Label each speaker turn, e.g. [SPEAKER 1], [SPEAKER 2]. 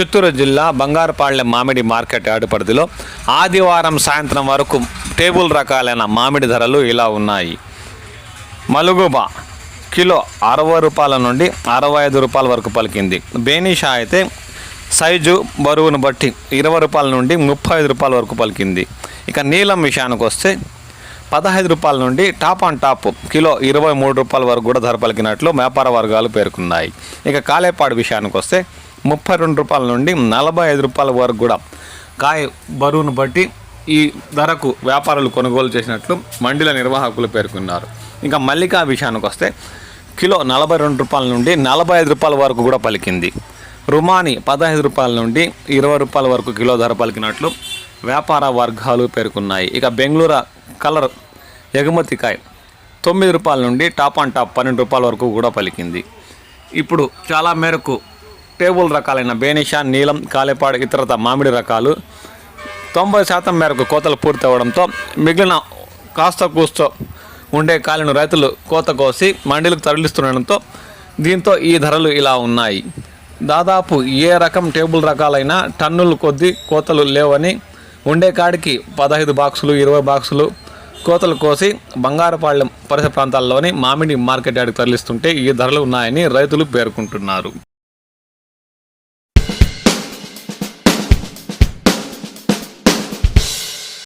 [SPEAKER 1] చిత్తూరు జిల్లా బంగారుపాళ్ళెం మామిడి market yard పరిధిలో ఆదివారం సాయంత్రం వరకు టేబుల్ రకాలైన మామిడి ధరలు ఇలా ఉన్నాయి. మలుగుబ కిలో అరవై రూపాయల నుండి అరవై ఐదు రూపాయల వరకు పలికింది. బేనిషా అయితే సైజు బరువును బట్టి ఇరవై రూపాయల నుండి ముప్పై ఐదు రూపాయల వరకు పలికింది. ఇక నీలం విషయానికి వస్తే పదహైదు రూపాయల నుండి టాప్ ఆన్ టాప్ కిలో ఇరవై మూడు రూపాయల వరకు కూడా ధర పలికినట్లు వ్యాపార వర్గాలు పేర్కొన్నాయి. ఇక కాలేపాడు విషయానికి వస్తే ముప్పై రెండు రూపాయల నుండి నలభై ఐదు రూపాయల వరకు కూడా కాయ బరువును బట్టి ఈ ధరకు వ్యాపారులు కొనుగోలు చేసినట్లు మండల నిర్వాహకులు పేర్కొన్నారు. ఇంకా మల్లికా విషయానికి వస్తే కిలో నలభై రెండు రూపాయల నుండి నలభై ఐదు రూపాయల వరకు కూడా పలికింది. రుమాని పదహైదు రూపాయల నుండి ఇరవై రూపాయల వరకు కిలో ధర పలికినట్లు వ్యాపార వర్గాలు పేర్కొన్నాయి. ఇక బెంగళూరు కలర్ ఎగుమతి కాయ తొమ్మిది రూపాయల నుండి టాప్ ఆన్ టాప్ పన్నెండు రూపాయల వరకు కూడా పలికింది. ఇప్పుడు చాలా మేరకు టేబుల్ రకాలైన బేనిషా నీలం కాలేపాడు ఇతరత మామిడి రకాలు. తొంభై శాతం మేరకు కోతలు పూర్తవడంతో మిగిలిన కాస్త కూస్తో ఉండే కాయలను రైతులు కోత కోసి మండీలకు తరలిస్తుండడంతో దీంతో ఈ ధరలు ఇలా ఉన్నాయి. దాదాపు ఏ రకం టేబుల్ రకాలైన టన్నులు కొద్దీ కోతలు లేవని ఉండే కాడికి పదహైదు బాక్సులు ఇరవై బాక్సులు కోతలు కోసి బంగారపాళ్ళెం పరిసర ప్రాంతాల్లోని మామిడి మార్కెట్ యార్డ్కి తరలిస్తుంటే ఈ ధరలు ఉన్నాయని రైతులు పేర్కొంటున్నారు.